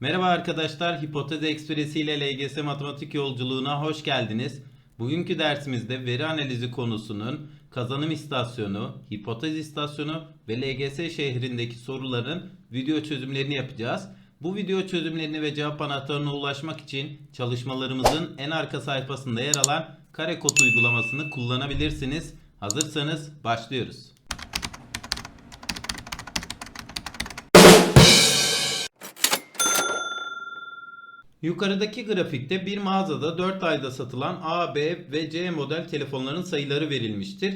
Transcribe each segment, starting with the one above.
Merhaba arkadaşlar, Hipotez Ekspresi ile LGS matematik yolculuğuna hoş geldiniz. Bugünkü dersimizde veri analizi konusunun kazanım istasyonu, hipotez istasyonu ve LGS şehrindeki soruların video çözümlerini yapacağız. Bu video çözümlerini ve cevap anahtarına ulaşmak için çalışmalarımızın en arka sayfasında yer alan Karekod uygulamasını kullanabilirsiniz. Hazırsanız başlıyoruz. Yukarıdaki grafikte bir mağazada 4 ayda satılan A, B ve C model telefonların sayıları verilmiştir.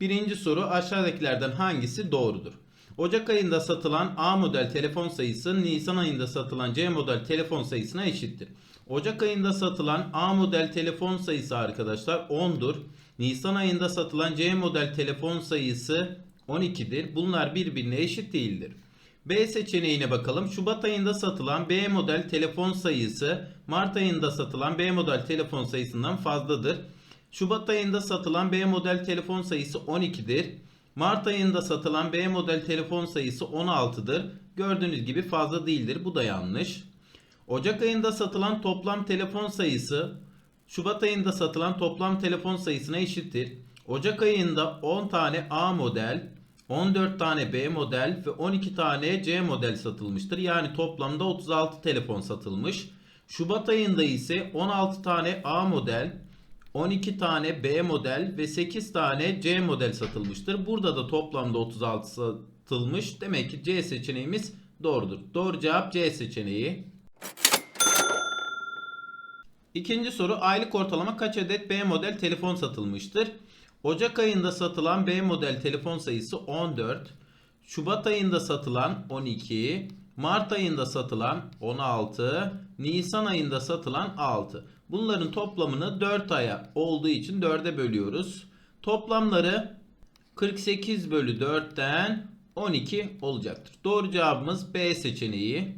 Birinci soru aşağıdakilerden hangisi doğrudur? Ocak ayında satılan A model telefon sayısı Nisan ayında satılan C model telefon sayısına eşittir. Ocak ayında satılan A model telefon sayısı arkadaşlar 10'dur. Nisan ayında satılan C model telefon sayısı 12'dir. Bunlar birbirine eşit değildir. B seçeneğine bakalım. Şubat ayında satılan B model telefon sayısı Mart ayında satılan B model telefon sayısından fazladır. Şubat ayında satılan B model telefon sayısı 12'dir. Mart ayında satılan B model telefon sayısı 16'dır. Gördüğünüz gibi fazla değildir. Bu da yanlış. Ocak ayında satılan toplam telefon sayısı Şubat ayında satılan toplam telefon sayısına eşittir. Ocak ayında 10 tane A model, 14 tane B model ve 12 tane C model satılmıştır. Yani toplamda 36 telefon satılmış. Şubat ayında ise 16 tane A model, 12 tane B model ve 8 tane C model satılmıştır. Burada da toplamda 36 satılmış. Demek ki C seçeneğimiz doğrudur. Doğru cevap C seçeneği. İkinci soru aylık ortalama kaç adet B model telefon satılmıştır? Ocak ayında satılan B model telefon sayısı 14. Şubat ayında satılan 12. Mart ayında satılan 16. Nisan ayında satılan 6. Bunların toplamını 4 aya olduğu için 4'e bölüyoruz. Toplamları 48 bölü 4'ten 12 olacaktır. Doğru cevabımız B seçeneği.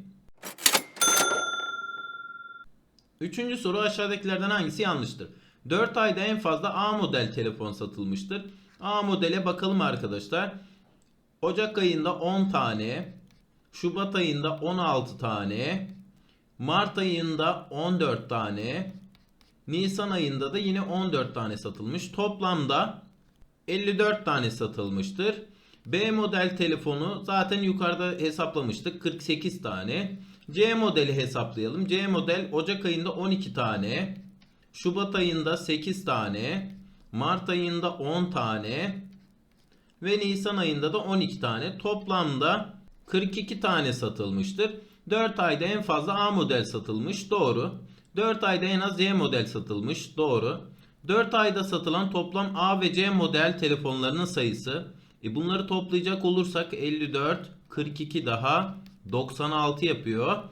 Üçüncü soru aşağıdakilerden hangisi yanlıştır? 4 ayda en fazla A model telefon satılmıştır. A modele bakalım arkadaşlar. Ocak ayında 10 tane, Şubat ayında 16 tane, Mart ayında 14 tane, Nisan ayında da yine 14 tane satılmış. Toplamda 54 tane satılmıştır. B model telefonu zaten yukarıda hesaplamıştık 48 tane. C modeli hesaplayalım. C model Ocak ayında 12 tane. Şubat ayında 8 tane. Mart ayında 10 tane. Ve Nisan ayında da 12 tane. Toplamda 42 tane satılmıştır. 4 ayda en fazla A model satılmış. Doğru. 4 ayda en az C model satılmış. Doğru. 4 ayda satılan toplam A ve C model telefonlarının sayısı. E bunları toplayacak olursak 54, 42 daha 96 yapıyor.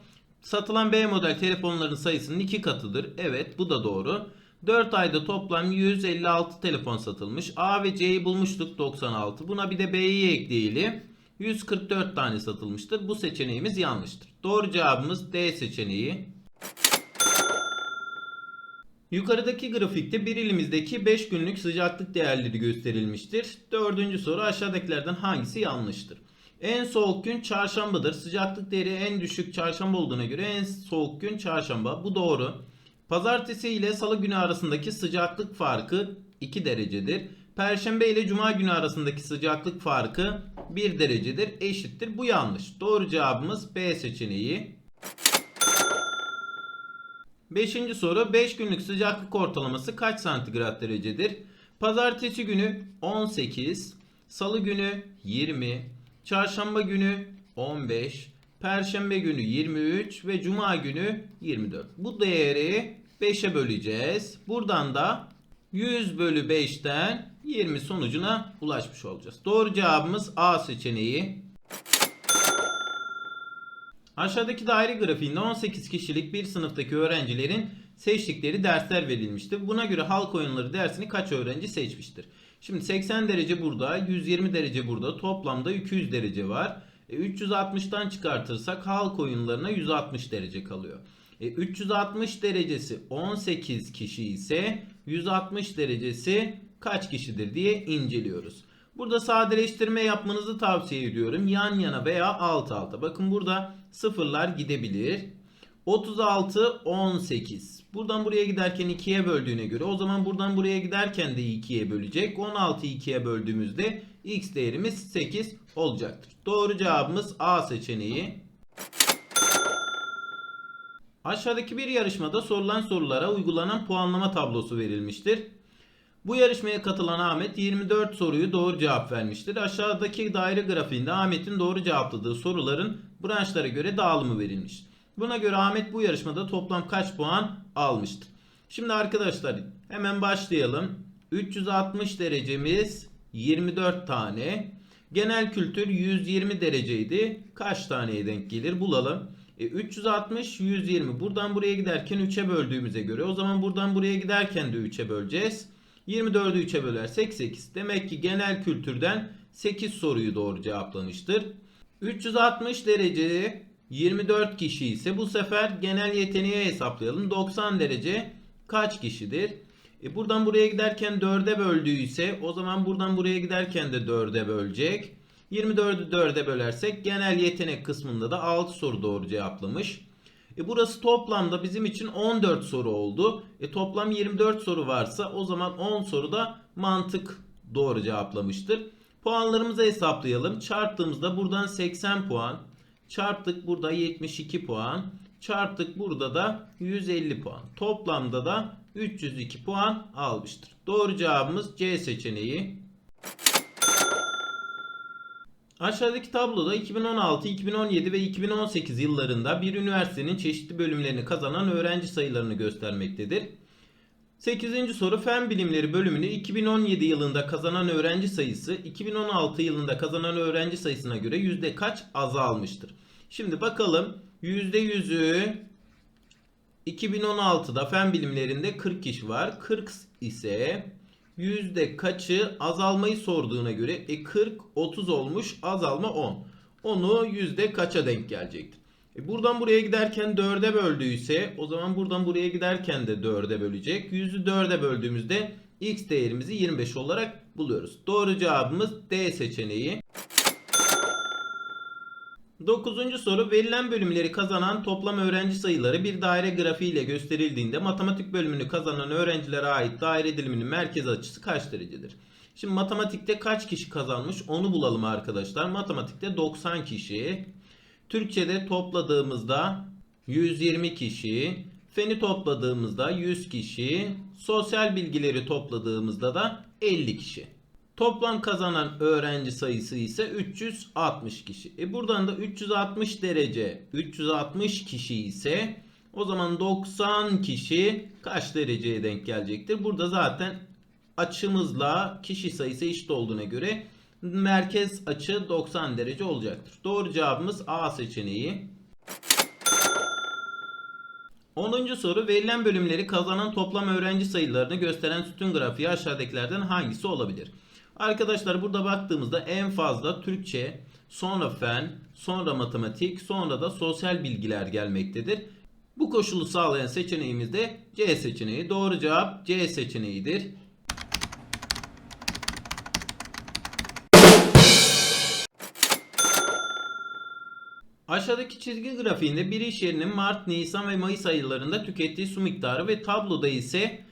Satılan B model telefonların sayısının 2 katıdır. Evet bu da doğru. 4 ayda toplam 156 telefon satılmış. A ve C'yi bulmuştuk 96. Buna bir de B'yi ekleyelim. 144 tane satılmıştır. Bu seçeneğimiz yanlıştır. Doğru cevabımız D seçeneği. Yukarıdaki grafikte bir ilimizdeki 5 günlük sıcaklık değerleri gösterilmiştir. Dördüncü soru aşağıdakilerden hangisi yanlıştır? En soğuk gün çarşambadır. Sıcaklık değeri en düşük çarşamba olduğuna göre en soğuk gün çarşamba. Bu doğru. Pazartesi ile salı günü arasındaki sıcaklık farkı 2 derecedir. Perşembe ile cuma günü arasındaki sıcaklık farkı 1 derecedir. Eşittir. Bu yanlış. Doğru cevabımız B seçeneği. Beşinci soru 5 günlük sıcaklık ortalaması kaç santigrat derecedir? Pazartesi günü 18, salı günü 20, çarşamba günü 15, perşembe günü 23 ve cuma günü 24. Bu değeri 5'e böleceğiz. Buradan da 100 bölü 5'ten 20 sonucuna ulaşmış olacağız. Doğru cevabımız A seçeneği. Aşağıdaki daire grafiğinde 18 kişilik bir sınıftaki öğrencilerin seçtikleri dersler verilmiştir. Buna göre halk oyunları dersini kaç öğrenci seçmiştir? Şimdi 80 derece burada, 120 derece burada. Toplamda 200 derece var. E, 360'tan çıkartırsak halk oyunlarına 160 derece kalıyor. E, 360 derecesi 18 kişi ise 160 derecesi kaç kişidir diye inceliyoruz. Burada sadeleştirme yapmanızı tavsiye ediyorum. Yan yana veya alt alta. Bakın burada sıfırlar gidebilir. 36, 18. Buradan buraya giderken 2'ye böldüğüne göre o zaman buradan buraya giderken de 2'ye bölecek. 16'yı 2'ye böldüğümüzde x değerimiz 8 olacaktır. Doğru cevabımız A seçeneği. Aşağıdaki bir yarışmada sorulan sorulara uygulanan puanlama tablosu verilmiştir. Bu yarışmaya katılan Ahmet 24 soruyu doğru cevap vermiştir. Aşağıdaki daire grafiğinde Ahmet'in doğru cevapladığı soruların branşlara göre dağılımı verilmiş. Buna göre Ahmet bu yarışmada toplam kaç puan almıştır? Şimdi arkadaşlar hemen başlayalım. 360 derecemiz 24 tane. Genel kültür 120 dereceydi. Kaç taneye denk gelir bulalım. E, 360 120 buradan buraya giderken 3'e böldüğümüze göre o zaman buradan buraya giderken de 3'e böleceğiz. 24'ü 3'e bölersek 8. Demek ki genel kültürden 8 soruyu doğru cevaplamıştır. 360 derece 24 kişi ise bu sefer genel yeteneği hesaplayalım. 90 derece kaç kişidir? E buradan buraya giderken 4'e böldüyse o zaman buradan buraya giderken de 4'e bölecek. 24'ü 4'e bölersek genel yetenek kısmında da 6 soru doğru cevaplamış. E burası toplamda bizim için 14 soru oldu. E toplam 24 soru varsa o zaman 10 soruda mantık doğru cevaplamıştır. Puanlarımızı hesaplayalım. Çarptığımızda buradan 80 puan. Çarptık burada 72 puan. Çarptık burada da 150 puan. Toplamda da 302 puan almıştır. Doğru cevabımız C seçeneği. Aşağıdaki tabloda 2016, 2017 ve 2018 yıllarında bir üniversitenin çeşitli bölümlerini kazanan öğrenci sayılarını göstermektedir. 8. soru Fen Bilimleri bölümünü 2017 yılında kazanan öğrenci sayısı 2016 yılında kazanan öğrenci sayısına göre yüzde kaç azalmıştır? Şimdi bakalım %100'ü 2016'da fen bilimlerinde 40 kişi var. 40 ise yüzde kaçı azalmayı sorduğuna göre e 40 30 olmuş azalma 10. Onu yüzde kaça denk gelecektir? E buradan buraya giderken 4'e böldüyse o zaman buradan buraya giderken de 4'e bölecek. 100'ü 4'e böldüğümüzde x değerimizi 25 olarak buluyoruz. Doğru cevabımız D seçeneği. 9. soru verilen bölümleri kazanan toplam öğrenci sayıları bir daire grafiği ile gösterildiğinde matematik bölümünü kazanan öğrencilere ait daire diliminin merkez açısı kaç derecedir? Şimdi matematikte kaç kişi kazanmış onu bulalım arkadaşlar. Matematikte 90 kişi. Türkçe'de topladığımızda 120 kişi. Feni topladığımızda 100 kişi. Sosyal bilgileri topladığımızda da 50 kişi. Toplam kazanan öğrenci sayısı ise 360 kişi. E buradan da 360 derece 360 kişi ise o zaman 90 kişi kaç dereceye denk gelecektir? Burada zaten açımızla kişi sayısı eşit olduğuna göre merkez açı 90 derece olacaktır. Doğru cevabımız A seçeneği. 10. soru verilen bölümleri kazanan toplam öğrenci sayılarını gösteren sütun grafiği aşağıdakilerden hangisi olabilir? Arkadaşlar burada baktığımızda en fazla Türkçe, sonra fen, sonra matematik, sonra da sosyal bilgiler gelmektedir. Bu koşulu sağlayan seçeneğimiz de C seçeneği. Doğru cevap C seçeneğidir. Aşağıdaki çizgi grafiğinde bir iş yerinin Mart, Nisan ve Mayıs aylarında tükettiği su miktarı ve tabloda ise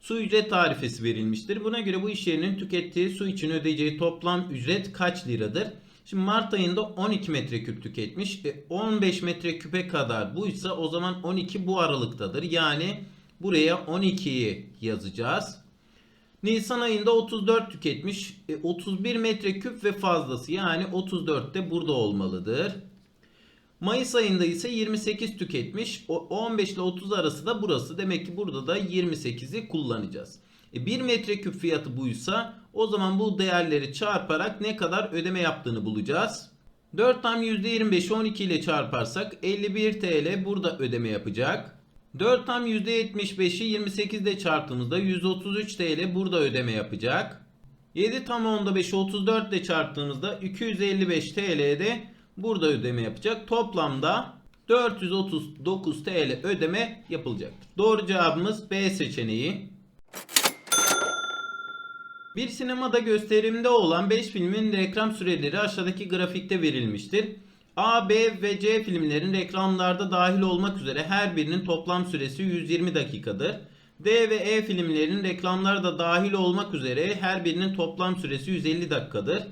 su ücret tarifesi verilmiştir. Buna göre bu iş yerinin tükettiği su için ödeyeceği toplam ücret kaç liradır? Şimdi Mart ayında 12 metreküp tüketmiş. E 15 metreküpe kadar buysa o zaman 12 bu aralıktadır. Yani buraya 12'yi yazacağız. Nisan ayında 34 tüketmiş. E 31 metreküp ve fazlası yani 34 de burada olmalıdır. Mayıs ayında ise 28 tüketmiş. O 15 ile 30 arası da burası. Demek ki burada da 28'i kullanacağız. E 1 metreküp fiyatı buysa o zaman bu değerleri çarparak ne kadar ödeme yaptığını bulacağız. 4 tam %25'i 12 ile çarparsak 51 TL burada ödeme yapacak. 4 tam %75'i 28 ile çarptığımızda 133 TL burada ödeme yapacak. 7 tam onda 5'i 34 ile çarptığımızda 255 TL'de burada ödeme yapacak. Toplamda 439 TL ödeme yapılacaktır. Doğru cevabımız B seçeneği. Bir sinemada gösterimde olan 5 filmin reklam süreleri aşağıdaki grafikte verilmiştir. A, B ve C filmlerin reklamlarda dahil olmak üzere her birinin toplam süresi 120 dakikadır. D ve E filmlerin reklamlarda dahil olmak üzere her birinin toplam süresi 150 dakikadır.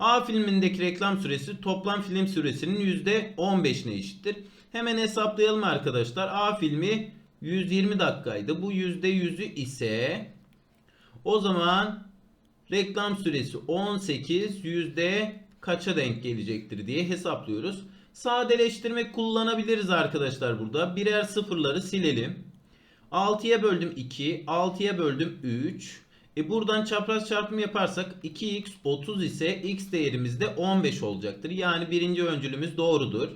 A filmindeki reklam süresi toplam film süresinin %15'ine eşittir. Hemen hesaplayalım arkadaşlar. A filmi 120 dakikaydı. Bu %100'ü ise o zaman reklam süresi 18 yüzde kaça denk gelecektir diye hesaplıyoruz. Sadeleştirme kullanabiliriz arkadaşlar burada. Birer sıfırları silelim. 6'ya böldüm 2, 6'ya böldüm 3. E buradan çapraz çarpım yaparsak 2x 30 ise x değerimiz de 15 olacaktır. Yani birinci öncülümüz doğrudur.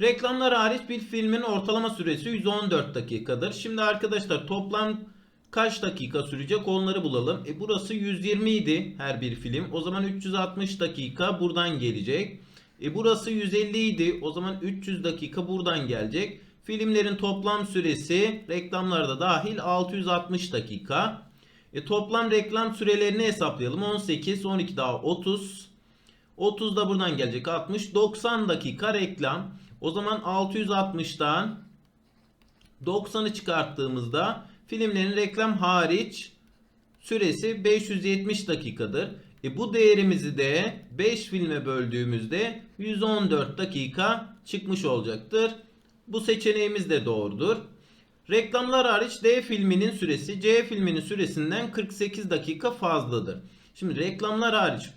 Reklamlar hariç bir filmin ortalama süresi 114 dakikadır. Şimdi arkadaşlar toplam kaç dakika sürecek onları bulalım. E burası 120 idi her bir film. O zaman 360 dakika buradan gelecek. E burası 150 idi. O zaman 300 dakika buradan gelecek. Filmlerin toplam süresi reklamlarda dahil 660 dakika. E toplam reklam sürelerini hesaplayalım. 18, 12 daha 30. 30 da buradan gelecek 60. 90 dakika reklam. O zaman 660'dan 90'ı çıkarttığımızda filmlerin reklam hariç süresi 570 dakikadır. E bu değerimizi de 5 filme böldüğümüzde 114 dakika çıkmış olacaktır. Bu seçeneğimiz de doğrudur. Reklamlar hariç D filminin süresi C filminin süresinden 48 dakika fazladır. Şimdi reklamlar hariç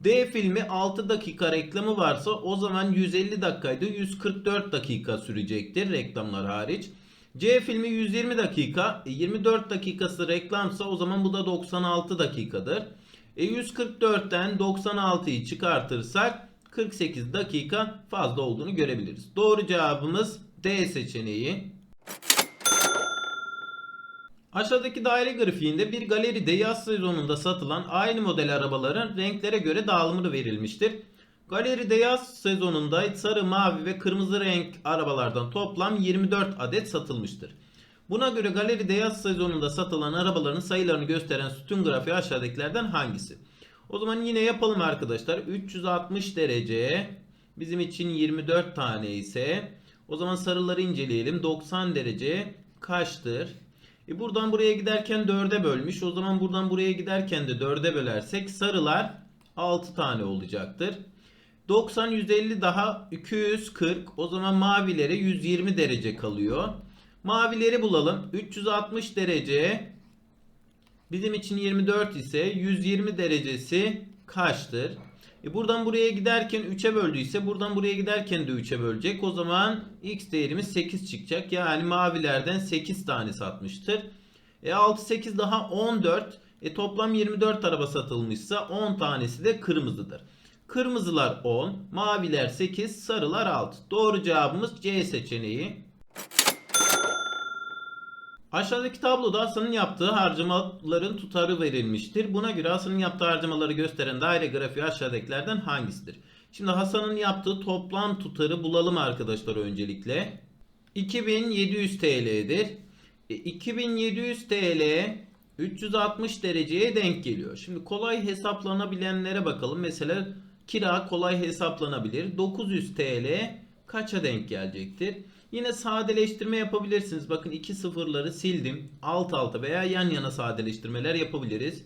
D filmi 6 dakika reklamı varsa o zaman 150 dakikaydı 144 dakika sürecektir reklamlar hariç. C filmi 120 dakika, e, 24 dakikası reklamsa o zaman bu da 96 dakikadır. E 144'ten 96'yı çıkartırsak 48 dakika fazla olduğunu görebiliriz. Doğru cevabımız D seçeneği. Aşağıdaki daire grafiğinde bir galeride yaz sezonunda satılan aynı model arabaların renklere göre dağılımı verilmiştir. Galeride yaz sezonunda sarı, mavi ve kırmızı renk arabalardan toplam 24 adet satılmıştır. Buna göre galeride yaz sezonunda satılan arabaların sayılarını gösteren sütun grafiği aşağıdakilerden hangisi? O zaman yine yapalım arkadaşlar. 360 derece bizim için 24 tane ise o zaman sarıları inceleyelim. 90 derece kaçtır? E buradan buraya giderken 4'e bölmüş. O zaman buradan buraya giderken de 4'e bölersek sarılar 6 tane olacaktır. 90 150 daha 240. O zaman mavilere 120 derece kalıyor. Mavileri bulalım. 360 derece bizim için 24 ise 120 derecesi kaçtır? E buradan buraya giderken 3'e böldüyse buradan buraya giderken de 3'e bölecek. O zaman x değerimiz 8 çıkacak. Yani mavilerden 8 tane satmıştır. E 6 8 daha 14. E toplam 24 araba satılmışsa 10 tanesi de kırmızıdır. Kırmızılar 10, maviler 8, sarılar 6. Doğru cevabımız C seçeneği. Aşağıdaki tabloda Hasan'ın yaptığı harcamaların tutarı verilmiştir. Buna göre Hasan'ın yaptığı harcamaları gösteren daire grafiği aşağıdakilerden hangisidir? Şimdi Hasan'ın yaptığı toplam tutarı bulalım arkadaşlar öncelikle. 2700 TL'dir. E, 2700 TL 360 dereceye denk geliyor. Şimdi kolay hesaplanabilenlere bakalım. Mesela kira kolay hesaplanabilir. 900 TL kaça denk gelecektir? Yine sadeleştirme yapabilirsiniz. Bakın iki sıfırları sildim. Alt alta veya yan yana sadeleştirmeler yapabiliriz.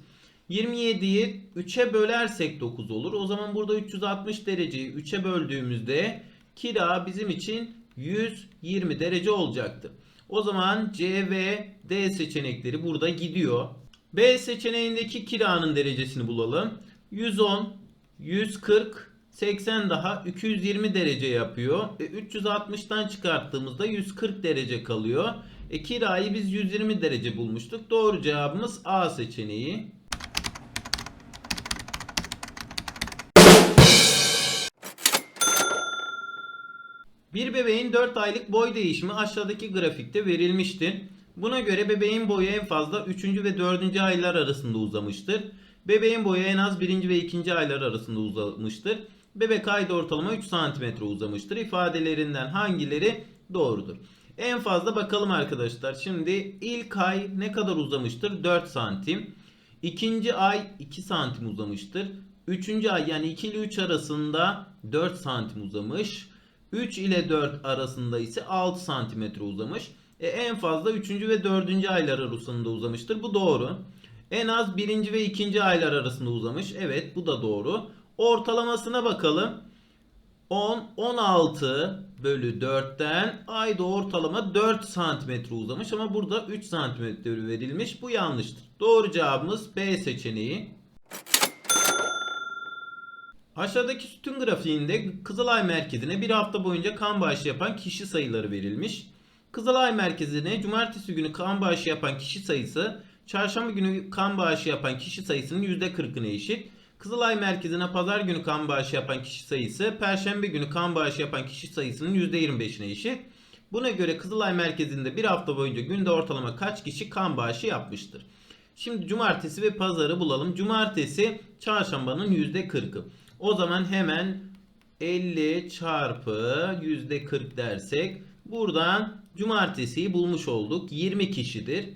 27'yi 3'e bölersek 9 olur. O zaman burada 360 dereceyi 3'e böldüğümüzde kira bizim için 120 derece olacaktır. O zaman C ve D seçenekleri burada gidiyor. B seçeneğindeki kiranın derecesini bulalım. 110, 140, 80 daha 220 derece yapıyor. E, 360'tan çıkarttığımızda 140 derece kalıyor. E, kirayı biz 120 derece bulmuştuk. Doğru cevabımız A seçeneği. Bir bebeğin 4 aylık boy değişimi aşağıdaki grafikte verilmiştir. Buna göre bebeğin boyu en fazla 3. ve 4. aylar arasında uzamıştır. Bebeğin boyu en az 1. ve 2. aylar arasında uzamıştır. Bebek ayda ortalama 3 cm uzamıştır. İfadelerinden hangileri doğrudur? En fazla bakalım arkadaşlar. Şimdi ilk ay ne kadar uzamıştır? 4 santim. İkinci ay 2 santim uzamıştır. Üçüncü ay yani 2 ile 3 arasında 4 santim uzamış. 3 ile 4 arasında ise 6 santimetre uzamış. E, en fazla 3. ve 4. aylar arasında uzamıştır. Bu doğru. En az 1. ve 2. aylar arasında uzamış. Evet bu da doğru. Ortalamasına bakalım. 10, 16 bölü 4'ten ayda ortalama 4 santimetre uzamış ama burada 3 santimetre verilmiş. Bu yanlıştır. Doğru cevabımız B seçeneği. Aşağıdaki sütun grafiğinde Kızılay merkezine bir hafta boyunca kan bağışı yapan kişi sayıları verilmiş. Kızılay merkezine cumartesi günü kan bağışı yapan kişi sayısı çarşamba günü kan bağışı yapan kişi sayısının %40'ına eşit. Kızılay merkezine pazar günü kan bağışı yapan kişi sayısı perşembe günü kan bağışı yapan kişi sayısının %25'ine eşit. Buna göre Kızılay merkezinde bir hafta boyunca günde ortalama kaç kişi kan bağışı yapmıştır? Şimdi cumartesi ve pazarı bulalım. Cumartesi çarşambanın %40'ı. O zaman hemen 50 çarpı %40 dersek buradan cumartesiyi bulmuş olduk. 20 kişidir.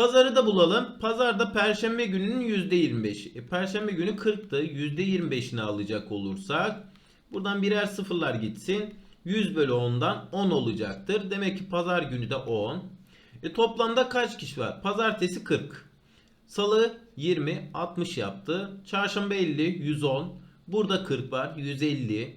Pazarı da bulalım. Pazarda perşembe gününün %25'i. E, perşembe günü 40'tı. %25'ini alacak olursak buradan birer sıfırlar gitsin. 100 bölü 10'dan 10 olacaktır. Demek ki pazar günü de 10. E, toplamda kaç kişi var? Pazartesi 40. Salı 20, 60 yaptı. Çarşamba 50, 110. Burada 40 var, 150.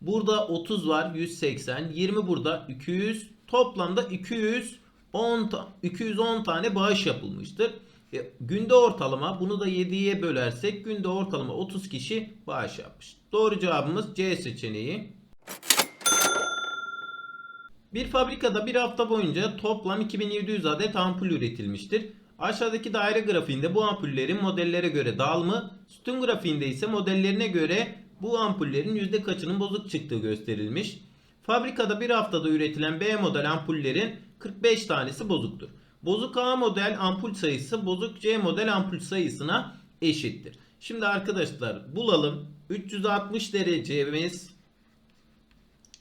Burada 30 var, 180. 20 burada, 200. Toplamda 200 10 210 tane bağış yapılmıştır. E, günde ortalama bunu da 7'ye bölersek günde ortalama 30 kişi bağış yapmış. Doğru cevabımız C seçeneği. Bir fabrikada bir hafta boyunca toplam 2700 adet ampul üretilmiştir. Aşağıdaki daire grafiğinde bu ampullerin modellere göre dağılımı, sütun grafiğinde ise modellerine göre bu ampullerin yüzde kaçının bozuk çıktığı gösterilmiş. Fabrikada bir haftada üretilen B model ampullerin 45 tanesi bozuktur. Bozuk A model ampul sayısı bozuk C model ampul sayısına eşittir. Şimdi arkadaşlar bulalım. 360 derecemiz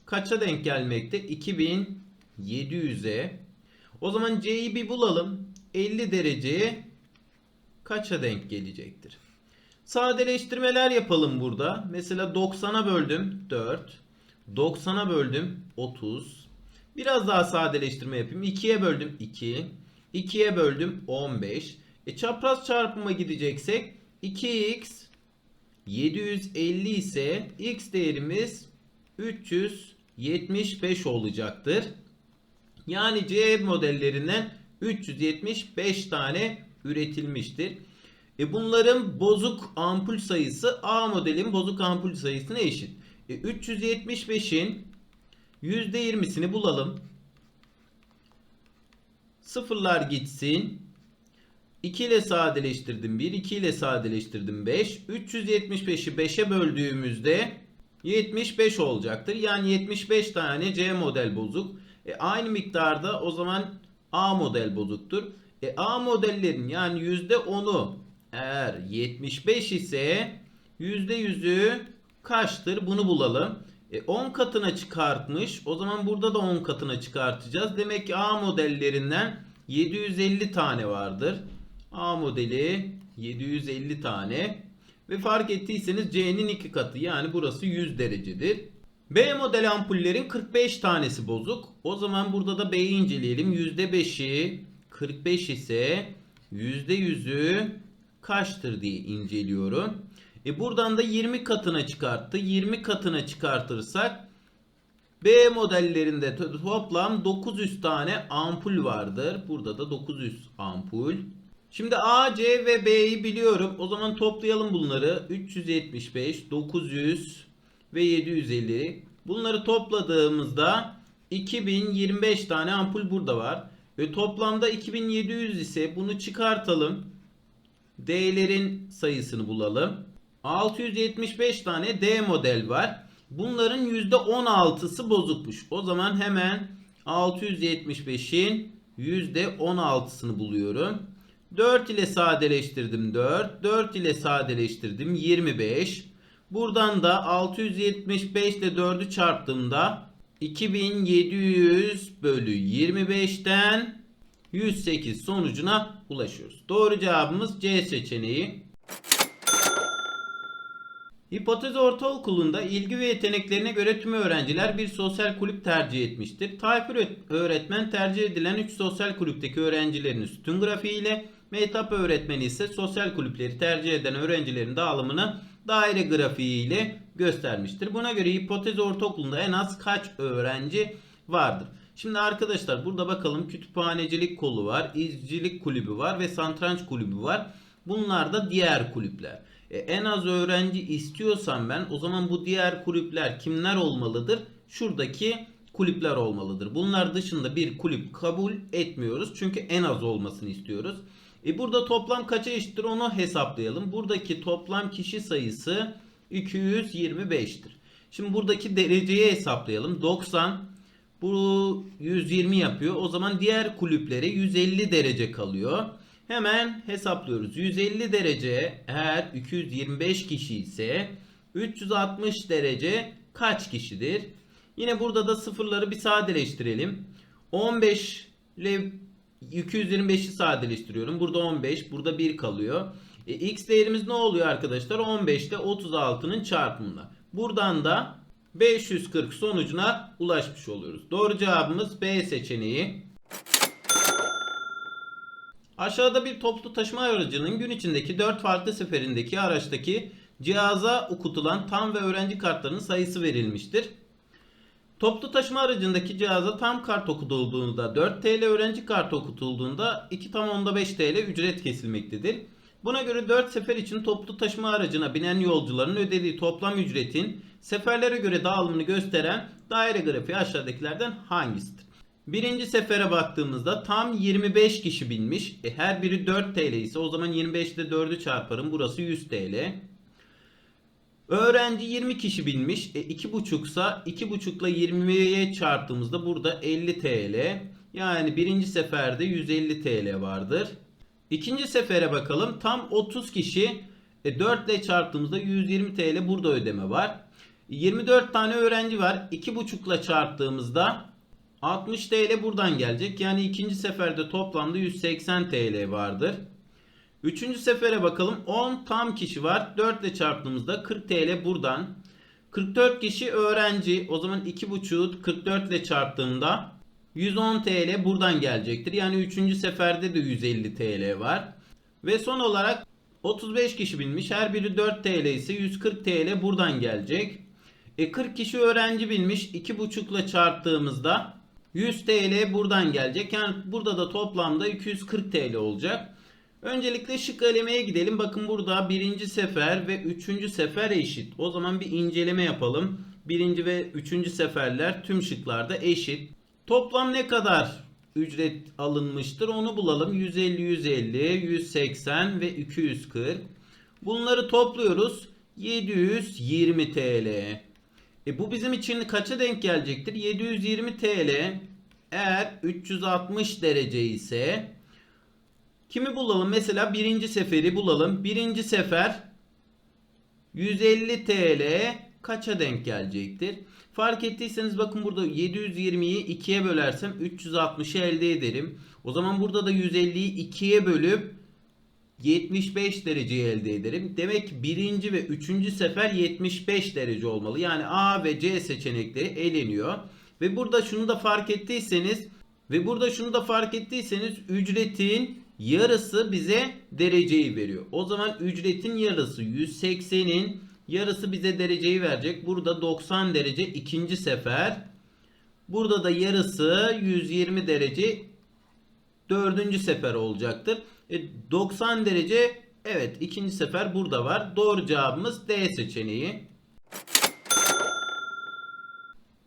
kaça denk gelmekte? 2700'e. O zaman C'yi bir bulalım. 50 dereceye kaça denk gelecektir? Sadeleştirmeler yapalım burada. Mesela 90'a böldüm 4. 90'a böldüm 30. Biraz daha sadeleştirme yapayım. 2'ye böldüm 2. 2'ye böldüm 15. E çapraz çarpıma gideceksek 2x 750 ise x değerimiz 375 olacaktır. Yani C modellerinden 375 tane üretilmiştir. E bunların bozuk ampul sayısı A modelin bozuk ampul sayısına eşit. E 375'in %20'sini bulalım. Sıfırlar gitsin. 2 ile sadeleştirdim 1, 2 ile sadeleştirdim 5. 375'i 5'e böldüğümüzde 75 olacaktır. Yani 75 tane C model bozuk. E aynı miktarda o zaman A model bozuktur. E A modellerin yani %10'u eğer 75 ise %100'ü kaçtır? Bunu bulalım. E 10 katına çıkartmış. O zaman burada da 10 katına çıkartacağız. Demek ki A modellerinden 750 tane vardır. A modeli 750 tane. Ve fark ettiyseniz C'nin 2 katı yani burası 100 derecedir. B model ampullerin 45 tanesi bozuk. O zaman burada da B'yi inceleyelim. %5'i 45 ise %100'ü kaçtır diye inceliyorum. E buradan da 20 katına çıkarttı. 20 katına çıkartırsak B modellerinde to- toplam 900 tane ampul vardır. Burada da 900 ampul. Şimdi A, C ve B'yi biliyorum. O zaman toplayalım bunları. 375, 900 ve 750. Bunları topladığımızda 2025 tane ampul burada var. Ve toplamda 2700 ise bunu çıkartalım. D'lerin sayısını bulalım. 675 tane D model var. Bunların %16'sı bozukmuş. O zaman hemen 675'in %16'sını buluyorum. 4 ile sadeleştirdim 4. 4 ile sadeleştirdim 25. Buradan da 675 ile 4'ü çarptığımda 2700 bölü 25'ten 108 sonucuna ulaşıyoruz. Doğru cevabımız C seçeneği. Hipotez Ortaokulu'nda ilgi ve yeteneklerine göre tüm öğrenciler bir sosyal kulüp tercih etmiştir. Tayfur öğretmen tercih edilen 3 sosyal kulüpteki öğrencilerin sütun grafiğiyle, Mehtap öğretmeni ise sosyal kulüpleri tercih eden öğrencilerin dağılımını daire grafiği ile göstermiştir. Buna göre hipotez ortaokulunda en az kaç öğrenci vardır? Şimdi arkadaşlar burada bakalım kütüphanecilik kolu var, izcilik kulübü var ve santranç kulübü var. Bunlar da diğer kulüpler. E, en az öğrenci istiyorsam ben o zaman bu diğer kulüpler kimler olmalıdır? Şuradaki kulüpler olmalıdır. Bunlar dışında bir kulüp kabul etmiyoruz. Çünkü en az olmasını istiyoruz. E burada toplam kaça eşittir onu hesaplayalım. Buradaki toplam kişi sayısı 225'tir. Şimdi buradaki dereceyi hesaplayalım. 90 bu 120 yapıyor. O zaman diğer kulüplere 150 derece kalıyor. Hemen hesaplıyoruz. 150 derece eğer 225 kişi ise 360 derece kaç kişidir? Yine burada da sıfırları bir sadeleştirelim. 15 ile 225'i sadeleştiriyorum. Burada 15, burada 1 kalıyor. E, x değerimiz ne oluyor arkadaşlar? 15 ile 36'nın çarpımında. Buradan da 540 sonucuna ulaşmış oluyoruz. Doğru cevabımız B seçeneği. Aşağıda bir toplu taşıma aracının gün içindeki 4 farklı seferindeki araçtaki cihaza okutulan tam ve öğrenci kartlarının sayısı verilmiştir. Toplu taşıma aracındaki cihaza tam kart okutulduğunda 4 TL, öğrenci kartı okutulduğunda 2 tam onda 5 TL ücret kesilmektedir. Buna göre 4 sefer için toplu taşıma aracına binen yolcuların ödediği toplam ücretin seferlere göre dağılımını gösteren daire grafiği aşağıdakilerden hangisidir? Birinci sefere baktığımızda tam 25 kişi binmiş. E, her biri 4 TL ise o zaman 25 ile 4'ü çarparım. Burası 100 TL. Öğrenci 20 kişi binmiş. E, 2,5 ise 2,5 ile 20'ye çarptığımızda burada 50 TL. Yani birinci seferde 150 TL vardır. İkinci sefere bakalım. Tam 30 kişi e, 4 ile çarptığımızda 120 TL burada ödeme var. 24 tane öğrenci var. 2,5 ile çarptığımızda 60 TL buradan gelecek. Yani ikinci seferde toplamda 180 TL vardır. Üçüncü sefere bakalım. 10 tam kişi var. 4 ile çarptığımızda 40 TL buradan. 44 kişi öğrenci. O zaman 2,5'u 44 ile çarptığımda 110 TL buradan gelecektir. Yani 3. seferde de 150 TL var. Ve son olarak 35 kişi binmiş. Her biri 4 TL ise 140 TL buradan gelecek. E 40 kişi öğrenci binmiş. 2,5 ile çarptığımızda 100 TL buradan gelecek. Yani burada da toplamda 240 TL olacak. Öncelikle şık elemeye gidelim. Bakın burada birinci sefer ve üçüncü sefer eşit. O zaman bir inceleme yapalım. Birinci ve üçüncü seferler tüm şıklarda eşit. Toplam ne kadar ücret alınmıştır onu bulalım. 150, 150, 180 ve 240. Bunları topluyoruz. 720 TL. E bu bizim için kaça denk gelecektir? 720 TL eğer 360 derece ise kimi bulalım? Mesela birinci seferi bulalım. Birinci sefer 150 TL kaça denk gelecektir? Fark ettiyseniz bakın burada 720'yi 2'ye bölersem 360'ı elde ederim. O zaman burada da 150'yi 2'ye bölüp 75 dereceyi elde ederim. Demek ki birinci ve üçüncü sefer 75 derece olmalı. Yani A ve C seçenekleri eleniyor. Ve burada şunu da fark ettiyseniz ve burada şunu da fark ettiyseniz ücretin yarısı bize dereceyi veriyor. O zaman ücretin yarısı 180'in yarısı bize dereceyi verecek. Burada 90 derece ikinci sefer. Burada da yarısı 120 derece dördüncü sefer olacaktır. E, 90 derece evet ikinci sefer burada var. Doğru cevabımız D seçeneği.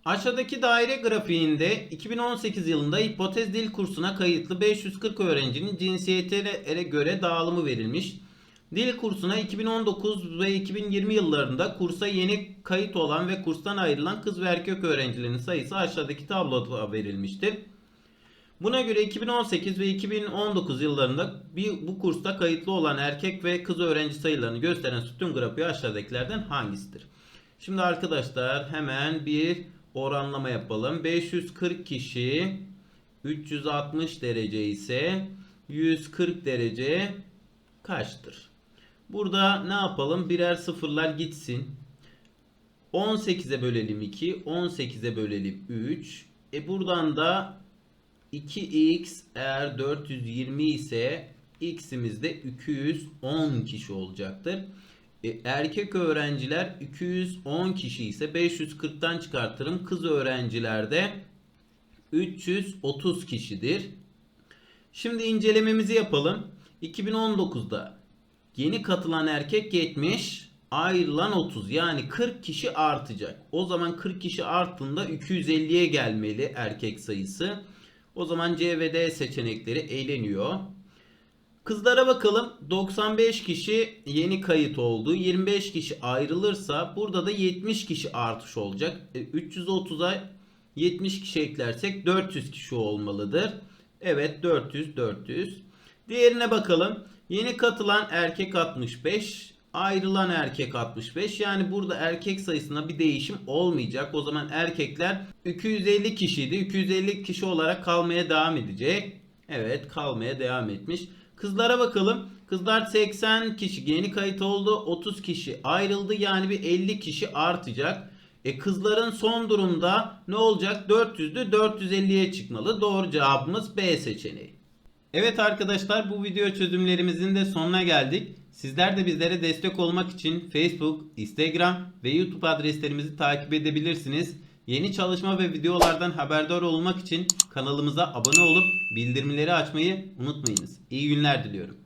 Aşağıdaki daire grafiğinde 2018 yılında hipotez dil kursuna kayıtlı 540 öğrencinin cinsiyetine göre dağılımı verilmiş. Dil kursuna 2019 ve 2020 yıllarında kursa yeni kayıt olan ve kurstan ayrılan kız ve erkek öğrencilerin sayısı aşağıdaki tabloda verilmiştir. Buna göre 2018 ve 2019 yıllarında bir, bu kursta kayıtlı olan erkek ve kız öğrenci sayılarını gösteren sütun grafiği aşağıdakilerden hangisidir? Şimdi arkadaşlar hemen bir oranlama yapalım. 540 kişi 360 derece ise 140 derece kaçtır? Burada ne yapalım? Birer sıfırlar gitsin. 18'e bölelim 2, 18'e bölelim 3. E buradan da 2x eğer 420 ise x'imiz de 210 kişi olacaktır. E, erkek öğrenciler 210 kişi ise 540'tan çıkartırım. Kız öğrenciler de 330 kişidir. Şimdi incelememizi yapalım. 2019'da yeni katılan erkek 70, ayrılan 30 yani 40 kişi artacak. O zaman 40 kişi arttığında 250'ye gelmeli erkek sayısı. O zaman C ve D seçenekleri eğleniyor. Kızlara bakalım. 95 kişi yeni kayıt oldu. 25 kişi ayrılırsa burada da 70 kişi artış olacak. E, 330'a 70 kişi eklersek 400 kişi olmalıdır. Evet 400 400. Diğerine bakalım. Yeni katılan erkek 65, ayrılan erkek 65. Yani burada erkek sayısında bir değişim olmayacak. O zaman erkekler 250 kişiydi. 250 kişi olarak kalmaya devam edecek. Evet kalmaya devam etmiş. Kızlara bakalım. Kızlar 80 kişi yeni kayıt oldu. 30 kişi ayrıldı. Yani bir 50 kişi artacak. E kızların son durumda ne olacak? 400'dü 450'ye çıkmalı. Doğru cevabımız B seçeneği. Evet arkadaşlar bu video çözümlerimizin de sonuna geldik. Sizler de bizlere destek olmak için Facebook, Instagram ve YouTube adreslerimizi takip edebilirsiniz. Yeni çalışma ve videolardan haberdar olmak için kanalımıza abone olup bildirimleri açmayı unutmayınız. İyi günler diliyorum.